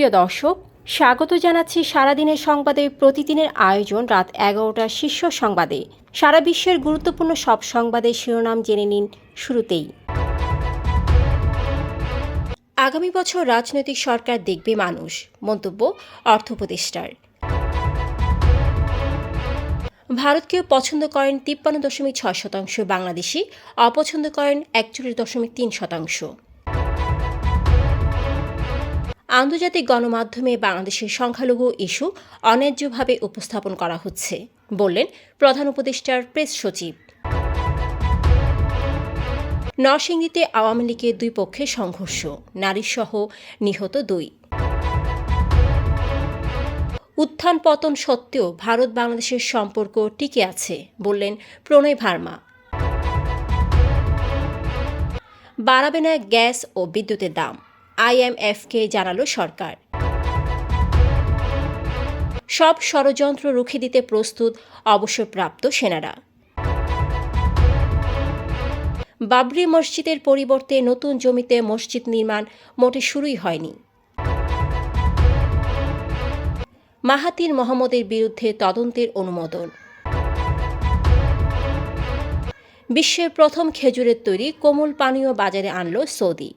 প্রিয় দর্শক, স্বাগত জানাচ্ছি সারাদিনের সংবাদে। প্রতিদিনের আয়োজন রাত এগারোটার শীর্ষ সংবাদে। সারা বিশ্বের গুরুত্বপূর্ণ সব সংবাদের শিরোনাম জেনে নিন শুরুতেই। আগামী বছর রাজনৈতিক সরকার দেখবে মানুষ। মন্তব্য অর্থ উপদেষ্টার। ভারতকে পছন্দ করেন তিপ্পান্ন দশমিক ছয় শতাংশ বাংলাদেশি, অপছন্দ করেন একচল্লিশ দশমিক তিন শতাংশ। আন্তর্জাতিক গণমাধ্যমে বাংলাদেশের সংখ্যালঘু ইস্যু অন্যায্যভাবে উপস্থাপন করা হচ্ছে, বললেন প্রধান উপদেষ্টার প্রেস সচিব। নরসিংদীতে আওয়ামী লীগের দুই পক্ষের সংঘর্ষ, নারীসহ নিহত দুই। উত্থান পতন সত্ত্বেও ভারত বাংলাদেশের সম্পর্ক টিকে আছে, বললেন প্রণয় ভার্মা। বাড়াবে না গ্যাস ও বিদ্যুতের দাম। আইএমএফকে জানালো সরকার। সব ষড়যন্ত্র রুখে দিতে প্রস্তুত অবসরপ্রাপ্ত সেনারা। বাবরি মসজিদের পরিবর্তে নতুন জমিতে মসজিদ নির্মাণ মোটে শুরুই হয়নি। মাহাতির মোহাম্মদের বিরুদ্ধে তদন্তের অনুমোদন। বিশ্বের প্রথম খেজুরের তৈরি কোমল পানীয় বাজারে আনল সৌদি।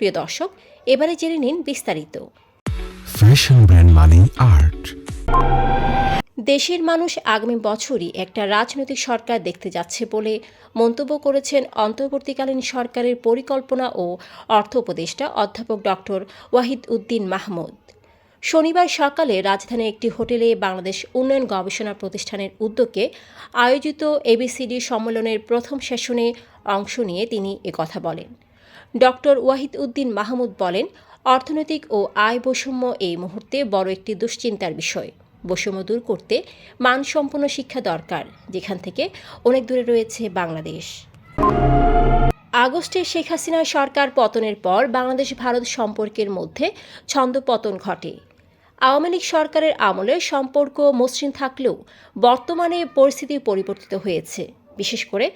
প্রিয় দর্শক এবারে জেনে নিন বিস্তারিত। ফ্যাশন ব্র্যান্ড মানে আর্ট দেশের মানুষ আগামী বছরই একটা রাজনৈতিক সরকার দেখতে যাচ্ছে বলে মন্তব্য করেছেন অন্তর্বর্তীকালীন সরকারের পরিকল্পনা ও অর্থ উপদেষ্টা অধ্যাপক ডক্টর ওয়াহিদ উদ্দিন মাহমুদ। শনিবার সকালে রাজধানীর একটি হোটেলে বাংলাদেশ উন্নয়ন গবেষণা প্রতিষ্ঠানের উদ্যোগে আয়োজিত এবিসিডি সম্মেলনের প্রথম সেশনে অংশ নিয়ে তিনি একথা বলেন। ডক্টর ওয়াহিদ উদ্দিন মাহমুদ বলেন, অর্থনৈতিক ও আয় বৈষম্য এই মুহূর্তে বড় একটি দুশ্চিন্তার বিষয়। বৈষম্য দূর করতে মানসম্পন্ন শিক্ষা দরকার, যেখান থেকে অনেক দূরে রয়েছে বাংলাদেশ। আগস্টে শেখ হাসিনা সরকার পতনের পর বাংলাদেশ ভারত সম্পর্কের মধ্যে ছন্দপতন ঘটে। আওয়ামী লীগ সরকারের আমলে সম্পর্ক মসৃণ থাকলেও বর্তমানে পরিস্থিতি পরিবর্তিত হয়েছে। বিশেষ করে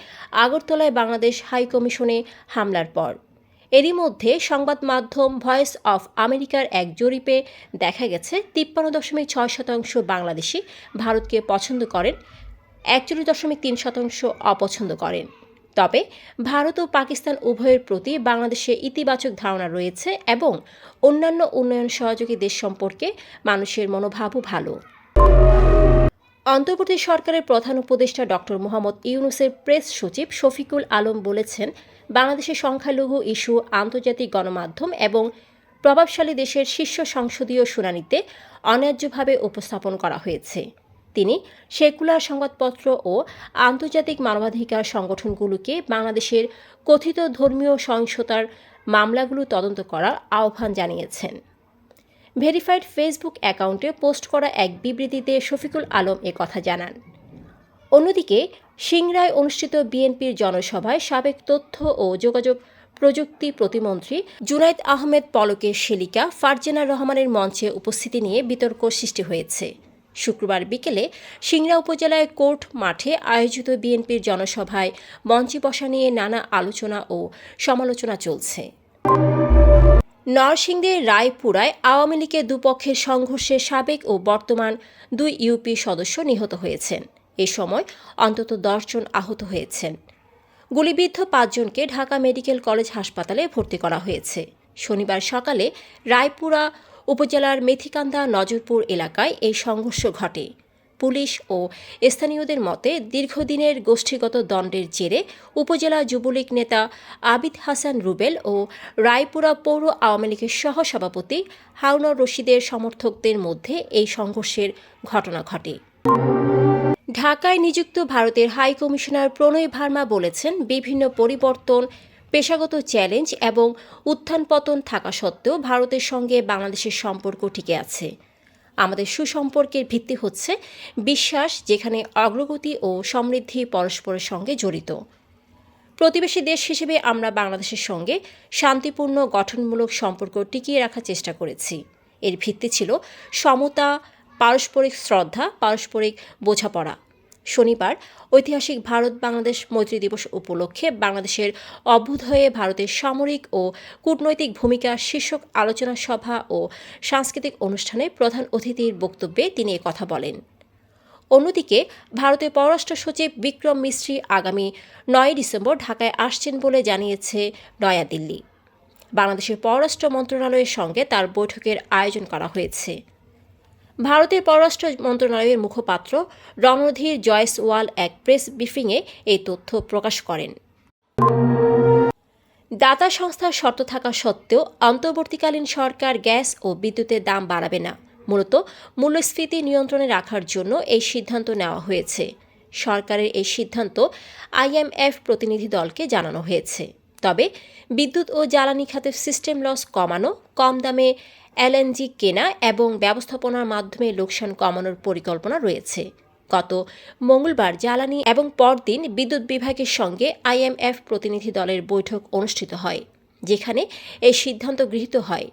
আগরতলায় বাংলাদেশ হাইকমিশনে হামলার পর। এরই মধ্যে সংবাদ মাধ্যম ভয়েস অফ আমেরিকার এক জরিপে দেখা গেছে, তিপ্পান্ন দশমিক ছয় শতাংশ বাংলাদেশি ভারতকে পছন্দ করেন, একচল্লিশ দশমিক তিন শতাংশ অপছন্দ করেন। তবে ভারত ও পাকিস্তান উভয়ের প্রতি বাংলাদেশে ইতিবাচক ধারণা রয়েছে এবং অন্যান্য উন্নয়ন সহযোগী দেশ সম্পর্কে মানুষের মনোভাবও ভালো। অন্তর্বর্তী সরকারের প্রধান উপদেষ্টা ডক্টর মোহাম্মদ ইউনুসের প্রেস সচিব শফিকুল আলম বলেছেন, বাংলাদেশের সংখ্যালঘু ইস্যু, আন্তর্জাতিক গণমাধ্যম এবং প্রভাবশালী দেশের শীর্ষ সংসদীয় শুনানিতে অন্যায্যভাবে উপস্থাপন করা হয়েছে। তিনি সেকুলার সংবাদপত্র ও আন্তর্জাতিক মানবাধিকার সংগঠনগুলোকে বাংলাদেশের কথিত ধর্মীয় সহিংসতার মামলাগুলো তদন্ত করার আহ্বান জানিয়েছেন। ভেরিফাইড ফেসবুক অ্যাকাউন্টে পোস্ট করা এক বিবৃতিতে শফিকুল আলম এ কথা জানান। অন্যদিকে সিংরায় অনুষ্ঠিত বিএনপির জনসভায় সাবেক তথ্য ও যোগাযোগ প্রযুক্তি প্রতিমন্ত্রী জুনাইদ আহমেদ পলকের শেলিকা ফারজানা রহমানের মঞ্চে উপস্থিতি নিয়ে বিতর্ক সৃষ্টি হয়েছে। শুক্রবার বিকেলে সিংড়া উপজেলায় কোর্ট মাঠে আয়োজিত বিএনপির জনসভায় মঞ্চে বসা নিয়ে নানা আলোচনা ও সমালোচনা চলছে। নরসিংদীর রায়পুরায় আওয়ামী লীগের দুপক্ষের সংঘর্ষে সাবেক ও বর্তমান দুই ইউপি সদস্য নিহত হয়েছেন। এ সময় অন্তত দশজন আহত হয়েছেন। গুলিবিদ্ধ পাঁচজনকে ঢাকা মেডিকেল কলেজ হাসপাতালে ভর্তি করা হয়েছে। শনিবার সকালে রায়পুরা উপজেলার মেথিকান্দা নজরপুর এলাকায় এই সংঘর্ষ ঘটে। পুলিশ ও স্থানীয়দের মতে দীর্ঘদিনের গোষ্ঠীগত দণ্ডের জেরে উপজেলা যুবলীগ নেতা আবিদ হাসান রুবেল ও রায়পুরা পৌর আওয়ামী লীগের সহসভাপতি হাউনর রশিদের সমর্থকদের মধ্যে এই সংঘর্ষের ঘটনা ঘটে। ঢাকায় নিযুক্ত ভারতের হাই কমিশনার প্রণয় ভার্মা বলেছেন, বিভিন্ন পরিবর্তন, পেশাগত চ্যালেঞ্জ এবং উত্থান পতন থাকা সত্ত্বেও ভারতের সঙ্গে বাংলাদেশের সম্পর্ক টিকে আছে। আমাদের সুসম্পর্কের ভিত্তি হচ্ছে বিশ্বাস, যেখানে অগ্রগতি ও সমৃদ্ধি পরস্পরের সঙ্গে জড়িত। প্রতিবেশী দেশ হিসেবে আমরা বাংলাদেশের সঙ্গে শান্তিপূর্ণ, গঠনমূলক সম্পর্ক টিকিয়ে রাখার চেষ্টা করেছি। এর ভিত্তি ছিল সমতা, পারস্পরিক শ্রদ্ধা, পারস্পরিক বোঝাপড়া। শনিবার ঐতিহাসিক ভারত বাংলাদেশ মৈত্রী দিবস উপলক্ষে বাংলাদেশের অভ্যুদয়ে ভারতের সামরিক ও কূটনৈতিক ভূমিকা শীর্ষক আলোচনা সভা ও সাংস্কৃতিক অনুষ্ঠানে প্রধান অতিথির বক্তব্যে তিনি কথা বলেন। অন্যদিকে ভারতের পররাষ্ট্র সচিব বিক্রম মিস্ত্রি আগামী নয় ডিসেম্বর ঢাকায় আসছেন বলে জানিয়েছে নয়াদিল্লি। বাংলাদেশের পররাষ্ট্র মন্ত্রণালয়ের সঙ্গে তার বৈঠকের আয়োজন করা হয়েছে। ভারতের পররাষ্ট্র মন্ত্রণালয়ের মুখপাত্র রণধীর জয়সওয়াল এক প্রেস ব্রিফিংয়ে এই তথ্য প্রকাশ করেন। দাতা সংস্থার শর্ত থাকা সত্ত্বেও অন্তর্বর্তীকালীন সরকার গ্যাস ও বিদ্যুতের দাম বাড়াবে না। মূলত মূল্যস্ফীতি নিয়ন্ত্রণে রাখার জন্য এই সিদ্ধান্ত নেওয়া হয়েছে। সরকারের এই সিদ্ধান্ত আইএমএফ প্রতিনিধি দলকে জানানো হয়েছে। তবে বিদ্যুৎ ও জ্বালানি খাতের সিস্টেম লস কমানো, কম দামে এলএনজি কেনা এবং ব্যবস্থাপনার মাধ্যমে লোকসান কমানোর পরিকল্পনা রয়েছে। গত মঙ্গলবার জ্বালানি এবং পরদিন বিদ্যুৎ বিভাগের সঙ্গে আইএমএফ প্রতিনিধি দলের বৈঠক অনুষ্ঠিত হয়, যেখানে এই সিদ্ধান্ত গৃহীত হয়।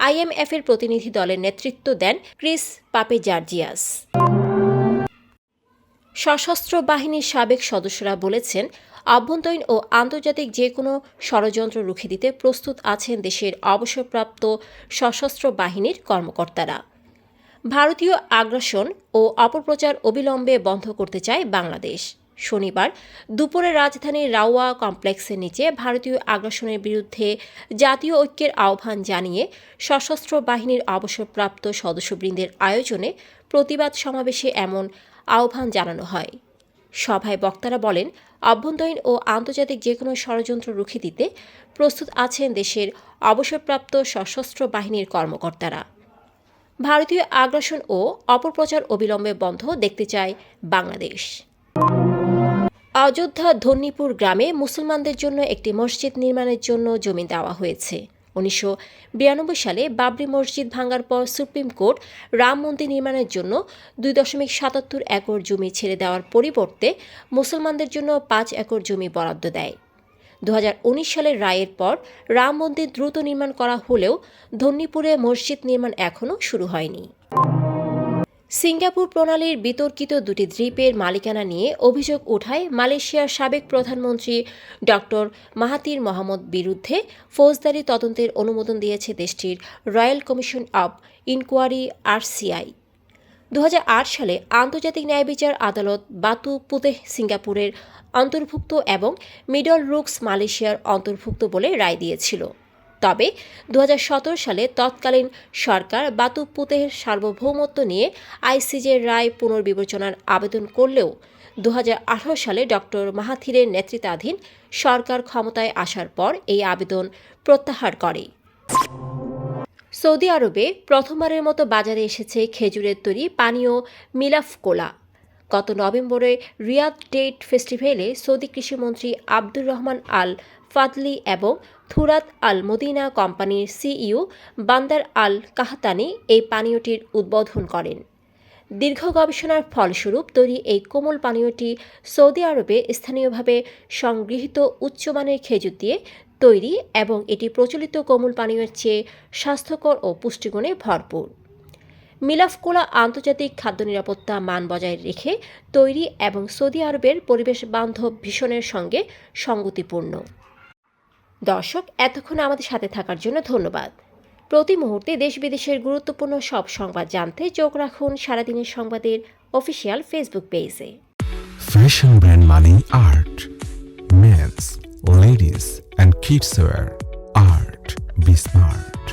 আইএমএফের প্রতিনিধি দলের নেতৃত্ব দেন ক্রিস পাপে জার্জিয়াস সশস্ত্র বাহিনীর সাবেক সদস্যরা বলেছেন আভ্যন্তরীণ ও আন্তর্জাতিক যে কোনো ষড়যন্ত্র রুখে দিতে প্রস্তুত আছেন দেশের অবসরপ্রাপ্ত সশস্ত্র বাহিনীর কর্মকর্তারা। ভারতীয় আগ্রাসন ও অপপ্রচার অবিলম্বে বন্ধ করতে চায় বাংলাদেশ। শনিবার দুপুরে রাজধানীর রাওয়া কমপ্লেক্সের নিচে ভারতীয় আগ্রাসনের বিরুদ্ধে জাতীয় ঐক্যের আহ্বান জানিয়ে সশস্ত্র বাহিনীর অবসরপ্রাপ্ত সদস্যবৃন্দের আয়োজনে প্রতিবাদ সমাবেশে এমন আহ্বান জানানো হয়। সভায় বক্তারা বলেন অভ্যন্তরীণ ও আন্তর্জাতিক যে কোনো ষড়যন্ত্র রুখে দিতে প্রস্তুত আছেন দেশের অবসরপ্রাপ্ত সশস্ত্র বাহিনীর কর্মকর্তারা। ভারতীয় আগ্রাসন ও অপপ্রচার অবিলম্বে বন্ধ দেখতে চায় বাংলাদেশ। অযোধ্যা ধন্যীপুর গ্রামে মুসলমানদের জন্য একটি মসজিদ নির্মাণের জন্য জমি দেওয়া হয়েছে। উনিশশো বিরানব্বই সালে বাবরি মসজিদ ভাঙ্গার পর সুপ্রিম কোর্ট রাম মন্দির নির্মাণের জন্য দুই দশমিক সাতাত্তর একর জমি ছেড়ে দেওয়ার পরিবর্তে মুসলমানদের জন্য পাঁচ একর জমি বরাদ্দ দেয়। দু হাজার উনিশ সালের রায়ের পর রাম মন্দির দ্রুত নির্মাণ করা হলেও ধন্নিপুরে মসজিদ নির্মাণ এখনও শুরু হয়নি। সিঙ্গাপুর প্রণালীর বিতর্কিত দুটি দ্বীপের মালিকানা নিয়ে অভিযোগ উঠায় মালয়েশিয়ার সাবেক প্রধানমন্ত্রী ডক্টর মাহাতির মোহাম্মদ বিরুদ্ধে ফৌজদারি তদন্তের অনুমোদন দিয়েছে দেশটির royal commission of inquiry, RCI. দু হাজার আট সালে আন্তর্জাতিক ন্যায় বিচার আদালত বাতু পুতেহ সিঙ্গাপুরের অন্তর্ভুক্ত এবং মিডল রুকস মালয়েশিয়ার অন্তর্ভুক্ত বলে রায় দিয়েছিল। তবে দু হাজার সতেরো সালে তৎকালীন সরকার বাতু পুতেহের সার্বভৌমত্ব নিয়ে আইসিজের রায় পুনর্বিবেচনার আবেদন করলেও দু হাজার আঠারো সালে ডক্টর মাহাথিরের নেতৃত্বাধীন সরকার ক্ষমতায় আসার পর এই আবেদন প্রত্যাহার করে। সৌদি আরবে প্রথমবারের মতো বাজারে এসেছে খেজুরের তৈরি পানীয় মিলাফ কোলা গত নভেম্বরে রিয়াদ ডেট ফেস্টিভ্যালে সৌদি কৃষিমন্ত্রী আব্দুর রহমান আল ফাদলি এবং থুরাত আল মদিনা কোম্পানির সিইও বান্দার আল কাহতানি এই পানীয়টির উদ্বোধন করেন। দীর্ঘ গবেষণার ফলস্বরূপ তৈরি এই কোমল পানীয়টি সৌদি আরবে স্থানীয়ভাবে সংগৃহীত উচ্চমানের খেজুর দিয়ে তৈরি এবং এটি প্রচলিত কোমল পানীয়ের চেয়ে স্বাস্থ্যকর ও পুষ্টিগুণে ভরপুর। মিলাফকোলা আন্তর্জাতিক খাদ্য নিরাপত্তা মান বজায় রেখে তৈরি এবং সৌদি আরবের পরিবেশ বান্ধব ভীষণের সঙ্গে সঙ্গতিপূর্ণ দর্শক এতক্ষণ আমাদের সাথে থাকার জন্য ধন্যবাদ প্রতি মুহূর্তে দেশ বিদেশের গুরুত্বপূর্ণ সব সংবাদ জানতে চোখ রাখুন সারাদিনের সংবাদের অফিসিয়াল ফেসবুক পেজে Fashion brand money art. Men's, ladies, and kids wear art. Be smart.